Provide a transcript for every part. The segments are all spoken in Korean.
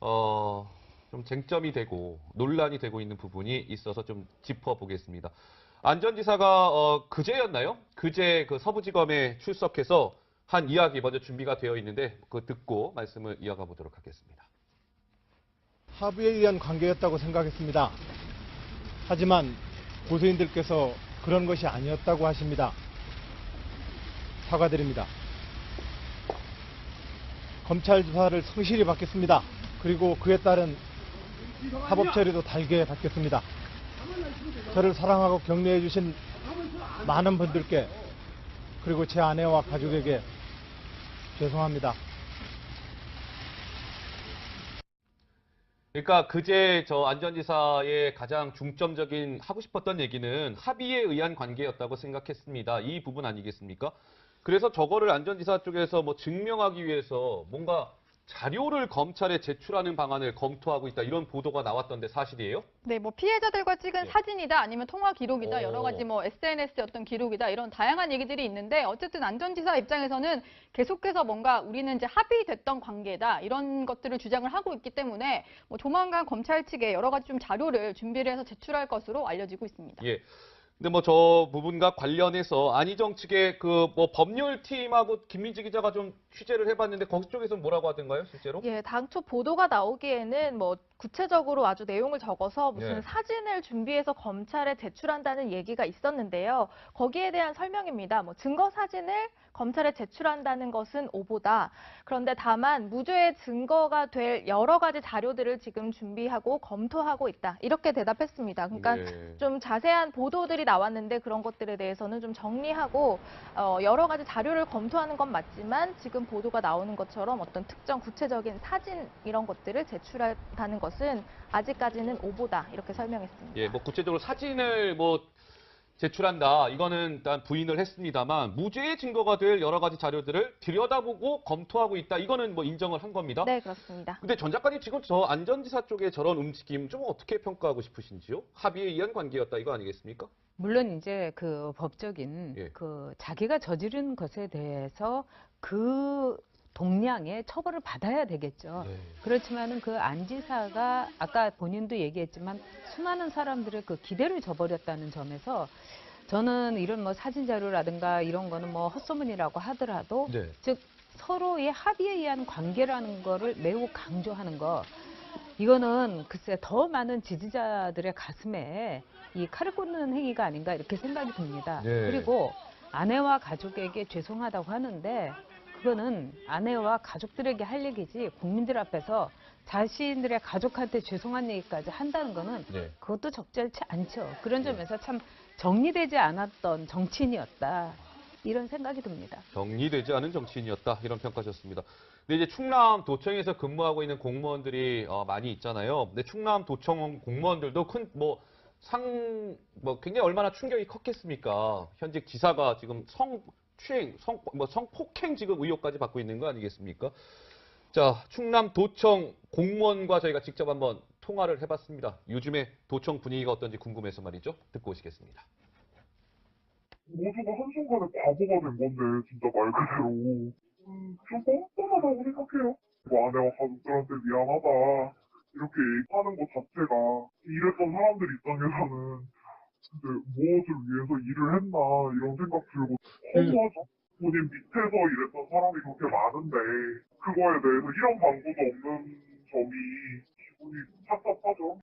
어, 좀 쟁점이 되고 논란이 되고 있는 부분이 있어서 좀 짚어보겠습니다. 안전지사가 어, 그제였나요? 그제 그 서부지검에 출석해서 한 이야기 먼저 준비가 되어 있는데 그 듣고 말씀을 이어가 보도록 하겠습니다. 합의에 의한 관계였다고 생각했습니다. 하지만 고소인들께서 그런 것이 아니었다고 하십니다. 사과드립니다. 검찰 조사를 성실히 받겠습니다. 그리고 그에 따른 사법 처리도 달게 받겠습니다. 저를 사랑하고 격려해 주신 많은 분들께 그리고 제 아내와 가족에게 죄송합니다. 그러니까 그제 저 안전지사의 가장 중점적인 하고 싶었던 얘기는 합의에 의한 관계였다고 생각했습니다. 이 부분 아니겠습니까? 그래서 저거를 안전지사 쪽에서 뭐 증명하기 위해서 뭔가 자료를 검찰에 제출하는 방안을 검토하고 있다 이런 보도가 나왔던데 사실이에요? 네, 뭐 피해자들과 찍은 예. 사진이다 아니면 통화 기록이다 오. 여러 가지 뭐 SNS의 어떤 기록이다 이런 다양한 얘기들이 있는데 어쨌든 안전지사 입장에서는 계속해서 뭔가 우리는 이제 합의됐던 관계다 이런 것들을 주장을 하고 있기 때문에 뭐 조만간 검찰 측에 여러 가지 좀 자료를 준비를 해서 제출할 것으로 알려지고 있습니다. 예. 근데 뭐 저 부분과 관련해서 안희정 측의 그 뭐 법률팀하고 김민지 기자가 좀 취재를 해봤는데 거기 쪽에서는 뭐라고 하던가요, 실제로? 예, 당초 보도가 나오기에는 뭐 구체적으로 아주 내용을 적어서 무슨 예. 사진을 준비해서 검찰에 제출한다는 얘기가 있었는데요. 거기에 대한 설명입니다. 뭐 증거 사진을 검찰에 제출한다는 것은 오보다. 그런데 다만 무죄의 증거가 될 여러 가지 자료들을 지금 준비하고 검토하고 있다. 이렇게 대답했습니다. 그러니까 예. 좀 자세한 보도들이 나왔는데 그런 것들에 대해서는 좀 정리하고 어, 여러 가지 자료를 검토하는 건 맞지만 지금 보도가 나오는 것처럼 어떤 특정 구체적인 사진 이런 것들을 제출한다는 것은 아직까지는 오보다 이렇게 설명했습니다. 예, 뭐 구체적으로 사진을 뭐 제출한다. 이거는 일단 부인을 했습니다만 무죄의 증거가 될 여러 가지 자료들을 들여다보고 검토하고 있다. 이거는 뭐 인정을 한 겁니다. 네, 그렇습니다. 근데 전 작가님 지금 저 안전지사 쪽의 저런 움직임 좀 어떻게 평가하고 싶으신지요? 합의에 의한 관계였다 이거 아니겠습니까? 물론 이제 그 법적인 예. 그 자기가 저지른 것에 대해서 그 동량의 처벌을 받아야 되겠죠. 네. 그렇지만은 그 안지사가 아까 본인도 얘기했지만 수많은 사람들의 그 기대를 저버렸다는 점에서 저는 이런 뭐 사진 자료라든가 이런 거는 뭐 헛소문이라고 하더라도 네. 즉 서로의 합의에 의한 관계라는 거를 매우 강조하는 거 이거는 글쎄 더 많은 지지자들의 가슴에 이 칼을 꽂는 행위가 아닌가 이렇게 생각이 듭니다. 네. 그리고 아내와 가족에게 죄송하다고 하는데 그거는 아내와 가족들에게 할 얘기지 국민들 앞에서 자신들의 가족한테 죄송한 얘기까지 한다는 거는 네. 그것도 적절치 않죠. 그런 네. 점에서 참 정리되지 않았던 정치인이었다. 이런 생각이 듭니다. 정리되지 않은 정치인이었다 이런 평가셨습니다. 근데 이제 충남 도청에서 근무하고 있는 공무원들이 어, 많이 있잖아요. 근데 충남 도청 공무원들도 큰 뭐 상 뭐 굉장히 얼마나 충격이 컸겠습니까? 현직 지사가 지금 성 추행, 성 뭐 성폭행 지금 의혹까지 받고 있는 거 아니겠습니까? 자, 충남 도청 공무원과 저희가 직접 한번 통화를 해봤습니다. 요즘에 도청 분위기가 어떤지 궁금해서 말이죠. 듣고 오시겠습니다. 모두가 한순간에 바보가 된 건데 진짜 말 그대로 음, 좀 뻔뻔하다고 생각해요. 뭐 아내와 가족들한테 미안하다 이렇게 얘기하는 것 자체가 일했던 사람들 입장에서는 무엇을 위해서 일을 했나 이런 생각 들고 허무하죠. 본인 밑에서 일했던 사람이 그렇게 많은데 그거에 대해서 이런 방구도 없는 점이 기분이 섭섭하죠.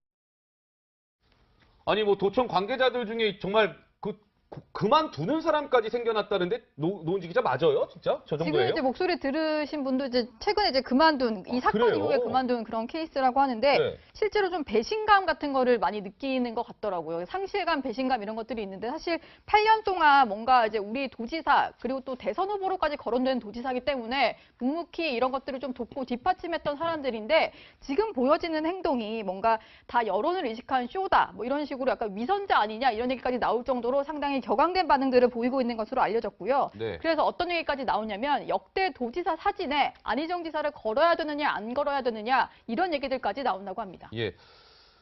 아니 뭐 도청 관계자들 중에 정말 그 그- 그만두는 사람까지 생겨났다는데 노, 노은지 기자 맞아요, 진짜? 저 지금 정도예요? 이제 목소리 들으신 분도 이제 최근에 이제 그만둔 이 아, 사건 그래요? 이후에 그만둔 그런 케이스라고 하는데 네. 실제로 좀 배신감 같은 거를 많이 느끼는 것 같더라고요. 상실감, 배신감 이런 것들이 있는데 사실 8년 동안 뭔가 이제 우리 도지사 그리고 또 대선 후보로까지 거론된 도지사기 때문에 묵묵히 이런 것들을 좀 돕고 뒷받침했던 사람들인데 지금 보여지는 행동이 뭔가 다 여론을 의식한 쇼다 뭐 이런 식으로 약간 위선자 아니냐 이런 얘기까지 나올 정도로 상당히 격앙된 반응들을 보이고 있는 것으로 알려졌고요. 네. 그래서 어떤 얘기까지 나오냐면 역대 도지사 사진에 안희정 지사를 걸어야 되느냐 안 걸어야 되느냐 이런 얘기들까지 나온다고 합니다. 예.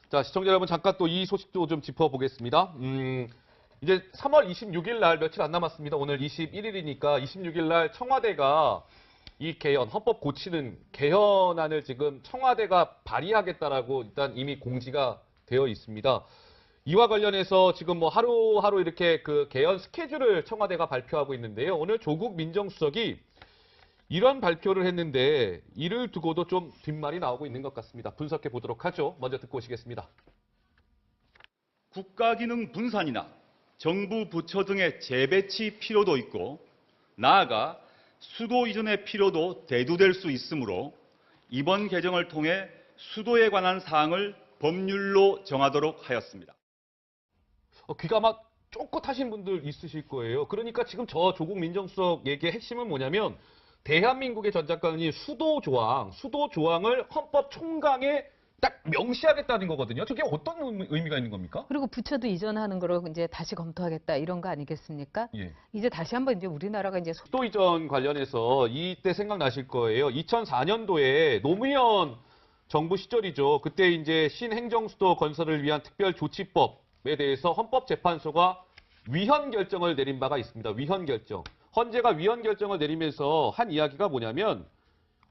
자, 시청자 여러분 잠깐 또 이 소식도 좀 짚어보겠습니다. 음, 이제 3월 26일 날 며칠 안 남았습니다. 오늘 21일이니까 26일 날 청와대가 이 개헌, 헌법 고치는 개헌안을 지금 청와대가 발의하겠다라고 일단 이미 공지가 되어 있습니다. 이와 관련해서 지금 뭐 하루하루 이렇게 그 개헌 스케줄을 청와대가 발표하고 있는데요. 오늘 조국 민정수석이 이런 발표를 했는데 이를 두고도 좀 뒷말이 나오고 있는 것 같습니다. 분석해 보도록 하죠. 먼저 듣고 오시겠습니다. 국가기능 분산이나 정부 부처 등의 재배치 필요도 있고 나아가 수도 이전의 필요도 대두될 수 있으므로 이번 개정을 통해 수도에 관한 사항을 법률로 정하도록 하였습니다. 어, 귀가 아마 쫑긋하신 분들 있으실 거예요. 그러니까 지금 저 조국 민정수석 얘기의 핵심은 뭐냐면 대한민국의 전작가는 수도 조항, 수도 조항을 헌법 총강에 딱 명시하겠다는 거거든요. 저게 어떤 의미- 의미가 있는 겁니까? 그리고 부처도 이전하는 거로 이제 다시 검토하겠다 이런 거 아니겠습니까? 예. 이제 다시 한번 이제 우리나라가 이제 소- 수도 이전 관련해서 이때 생각나실 거예요. 2004년도에 노무현 정부 시절이죠. 그때 이제 신행정수도 건설을 위한 특별조치법에 대해서 헌법재판소가 위헌 결정을 내린 바가 있습니다. 위헌 결정. 헌재가 위헌 결정을 내리면서 한 이야기가 뭐냐면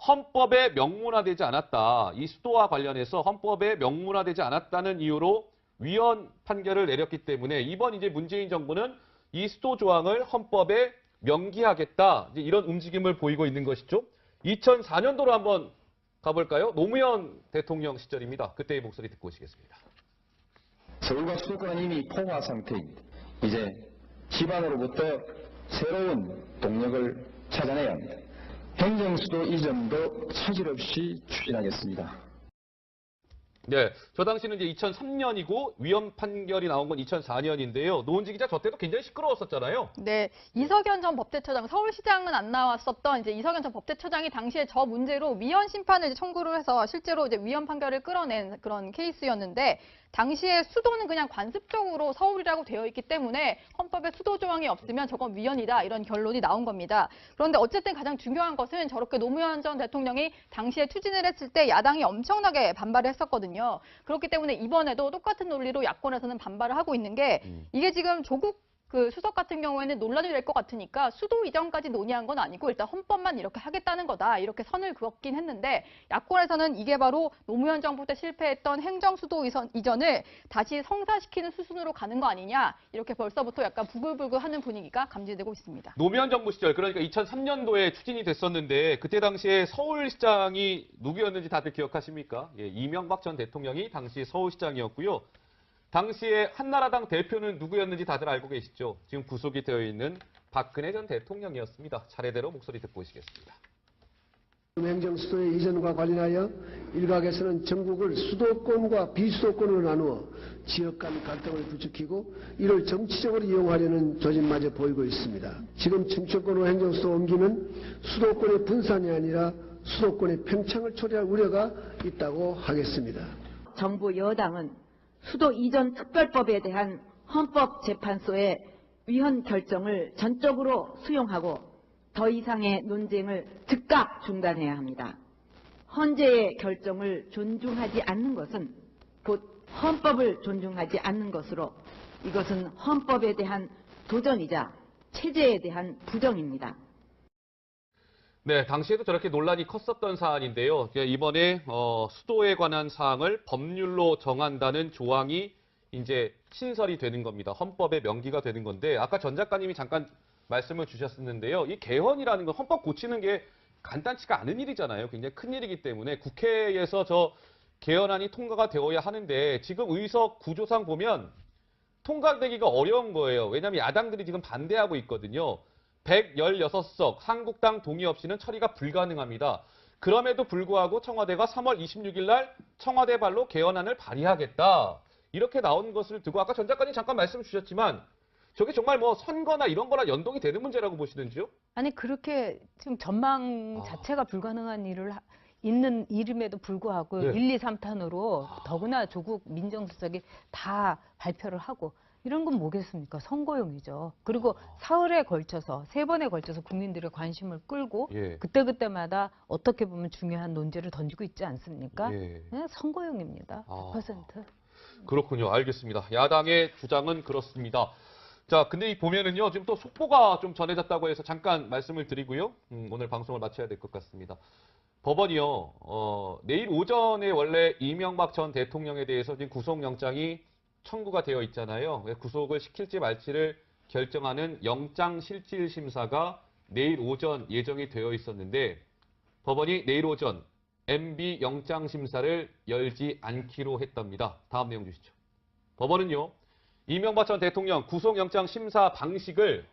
헌법에 명문화되지 않았다. 이 수도와 관련해서 헌법에 명문화되지 않았다는 이유로 위헌 판결을 내렸기 때문에 이번 이제 문재인 정부는 이 수도 조항을 헌법에 명기하겠다. 이런 움직임을 보이고 있는 것이죠. 2004년도로 한번 가볼까요? 노무현 대통령 시절입니다. 그때의 목소리 듣고 오시겠습니다. 서울과 수도권은 이미 포화 상태입니다. 이제 기반으로부터 새로운 동력을 찾아내야 합니다. 행정수도 이전도 차질 없이 추진하겠습니다. 네, 저 당시는 이제 2003년이고 위헌 판결이 나온 건 2004년인데요. 노은지 기자 저 때도 굉장히 시끄러웠었잖아요. 네, 이석연 전 법대처장, 서울시장은 안 나왔었던 이제 이석연 전 법대처장이 당시에 저 문제로 위헌 심판을 이제 청구를 해서 실제로 이제 위헌 판결을 끌어낸 그런 케이스였는데 당시에 수도는 그냥 관습적으로 서울이라고 되어 있기 때문에 헌법에 수도 조항이 없으면 저건 위헌이다 이런 결론이 나온 겁니다. 그런데 어쨌든 가장 중요한 것은 저렇게 노무현 전 대통령이 당시에 추진을 했을 때 야당이 엄청나게 반발을 했었거든요. 그렇기 때문에 이번에도 똑같은 논리로 야권에서는 반발을 하고 있는 게 이게 지금 조국 그 수석 같은 경우에는 논란이 될 것 같으니까 수도 이전까지 논의한 건 아니고 일단 헌법만 이렇게 하겠다는 거다 이렇게 선을 그었긴 했는데 야권에서는 이게 바로 노무현 정부 때 실패했던 행정 수도 이전, 이전을 다시 성사시키는 수순으로 가는 거 아니냐 이렇게 벌써부터 약간 부글부글하는 분위기가 감지되고 있습니다. 노무현 정부 시절 그러니까 2003년도에 추진이 됐었는데 그때 당시에 서울시장이 누구였는지 다들 기억하십니까? 예, 이명박 전 대통령이 당시 서울시장이었고요. 당시에 한나라당 대표는 누구였는지 다들 알고 계시죠? 지금 구속이 되어 있는 박근혜 전 대통령이었습니다. 차례대로 목소리 듣고 오시겠습니다. 행정수도의 이전과 관련하여 일각에서는 전국을 수도권과 비수도권으로 나누어 지역 간 갈등을 부추기고 이를 정치적으로 이용하려는 조짐마저 보이고 있습니다. 지금 정치권으로 행정수도 옮기면 수도권의 분산이 아니라 수도권의 팽창을 초래할 우려가 있다고 하겠습니다. 정부 여당은 수도 이전 특별법에 대한 헌법재판소의 위헌 결정을 전적으로 수용하고 더 이상의 논쟁을 즉각 중단해야 합니다. 헌재의 결정을 존중하지 않는 것은 곧 헌법을 존중하지 않는 것으로 이것은 헌법에 대한 도전이자 체제에 대한 부정입니다. 네, 당시에도 저렇게 논란이 컸었던 사안인데요. 이제 이번에 어, 수도에 관한 사항을 법률로 정한다는 조항이 이제 신설이 되는 겁니다. 헌법의 명기가 되는 건데 아까 전 작가님이 잠깐 말씀을 주셨었는데요. 이 개헌이라는 건 헌법 고치는 게 간단치가 않은 일이잖아요. 굉장히 큰 일이기 때문에 국회에서 저 개헌안이 통과가 되어야 하는데 지금 의석 구조상 보면 통과되기가 어려운 거예요. 왜냐하면 야당들이 지금 반대하고 있거든요. 116석 한국당 동의 없이는 처리가 불가능합니다. 그럼에도 불구하고 청와대가 3월 26일 날 청와대 발로 개헌안을 발의하겠다. 이렇게 나온 것을 두고 아까 전 작가님 잠깐 말씀 주셨지만 저게 정말 뭐 선거나 이런 거랑 연동이 되는 문제라고 보시는지요? 아니 그렇게 지금 전망 아. 자체가 불가능한 일을 하- 있는 일임에도 불구하고 네. 1, 2, 3탄으로 더구나 조국 민정수석이 다 발표를 하고 이런 건 뭐겠습니까? 선거용이죠. 그리고 사흘에 걸쳐서 세 번에 걸쳐서 국민들의 관심을 끌고 예. 그때그때마다 어떻게 보면 중요한 논제를 던지고 있지 않습니까? 예. 그냥 선거용입니다. 아. 100%. 그렇군요. 알겠습니다. 야당의 주장은 그렇습니다. 자, 근데 이 보면은요, 지금 또 속보가 좀 전해졌다고 해서 잠깐 말씀을 드리고요. 음, 오늘 방송을 마쳐야 될 것 같습니다. 법원이요, 어, 내일 오전에 원래 이명박 전 대통령에 대해서 지금 구속영장이 청구가 되어 있잖아요. 구속을 시킬지 말지를 결정하는 영장 실질 심사가 내일 오전 예정이 되어 있었는데, 법원이 내일 오전 MB 영장 심사를 열지 않기로 했답니다. 다음 내용 주시죠. 법원은요, 이명박 전 대통령 구속영장 심사 방식을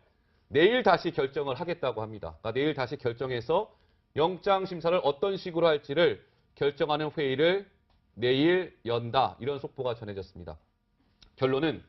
내일 다시 결정을 하겠다고 합니다. 그러니까 내일 다시 결정해서 영장 심사를 어떤 식으로 할지를 결정하는 회의를 내일 연다. 이런 속보가 전해졌습니다. 결론은